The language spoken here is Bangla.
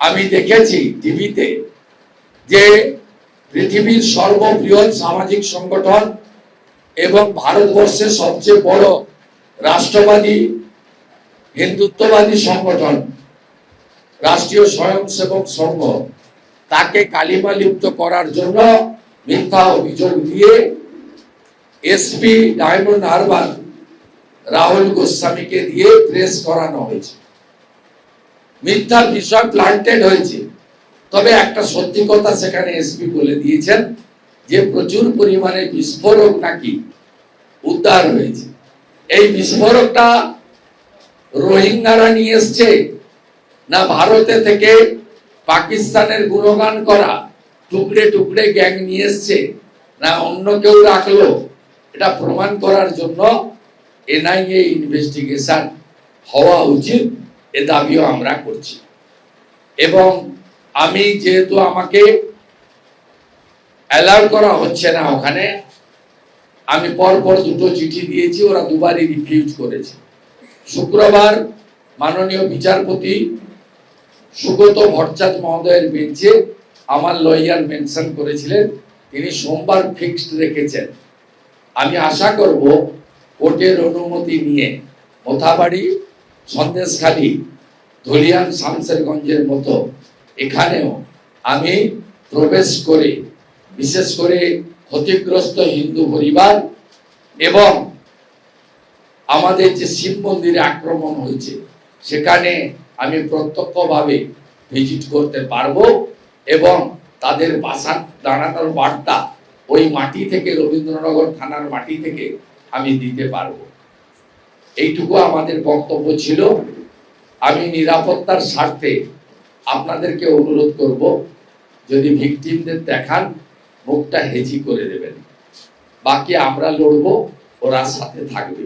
আমি দেখেছি টিভিতে যে পৃথিবীর সর্ববৃহৎ সামাজিক সংগঠন এবং ভারতবর্ষের সবচেয়ে বড় রাষ্ট্রবাদী, হিন্দুত্ববাদী সংগঠন, রাষ্ট্রীয় স্বয়ংসেবক সংঘ, তাকে কালিমা লিপ্ত করার জন্য মিথ্যা অভিযোগ দিয়ে এসপি ডায়মন্ড হারবার রাহুল গোস্বামীকে দিয়ে প্রেস করানো হয়েছে। মিথ্যা বিষয় প্লান্টেড হয়েছে। তবে একটা সত্যি কথা সেখানে এসপি বলে দিয়েছেন, যে প্রচুর পরিমাণে বিস্ফোরক নাকি উদ্ধার হয়েছে। এই বিস্ফোরকটা রোহিঙ্গারা নিয়ে এসছে না ভারতে থেকে পাকিস্তানের গুণগান করা টুকরে টুকরে গ্যাং নিয়ে এসছে না অন্য কেউ রাখল? এটা প্রমাণ করার জন্য এনআইএ ইনভেস্টিগেশন হওয়া উচিত। এ দাবিও আমরা করছি। এবং আমি যেহেতু আমাকে অ্যালাউ করা হচ্ছে না ওখানে, আমি পরপর দুটো চিঠি দিয়েছি, ওরা দুবারই রিফিউজ করেছে। শুক্রবার মাননীয় বিচারপতি সুগত ভট্টাচ মহোদয়ের বেঞ্চে আমার লয়ার মেনশন করেছিলেন, তিনি সোমবার ফিক্সড রেখেছেন। আমি আশা করব কোর্টের অনুমতি নিয়ে, মোথাবাড়ি সন্দেশখালী, ধলিয়ান শামসেরগঞ্জের মতো এখানেও আমি প্রবেশ করে, বিশেষ করে ক্ষতিগ্রস্ত হিন্দু পরিবার এবং আমাদের যে শিব মন্দিরে আক্রমণ হয়েছে, সেখানে আমি প্রত্যক্ষভাবে ভিজিট করতে পারব এবং তাদের বাসা দাঁড়ানোর বার্তা ওই মাটি থেকে রবীন্দ্রনগর থানার মাটি থেকে আমি দিতে পারব। এইটুকু আমাদের বক্তব্য ছিল। আমি নিরাপত্তার স্বার্থে আপনাদেরকে অনুরোধ করব, যদি ভিকটিমদের দেখান, মুখটা হেজি করে দেবেন। বাকি আমরা লড়বো, ওরা সাথে থাকবে।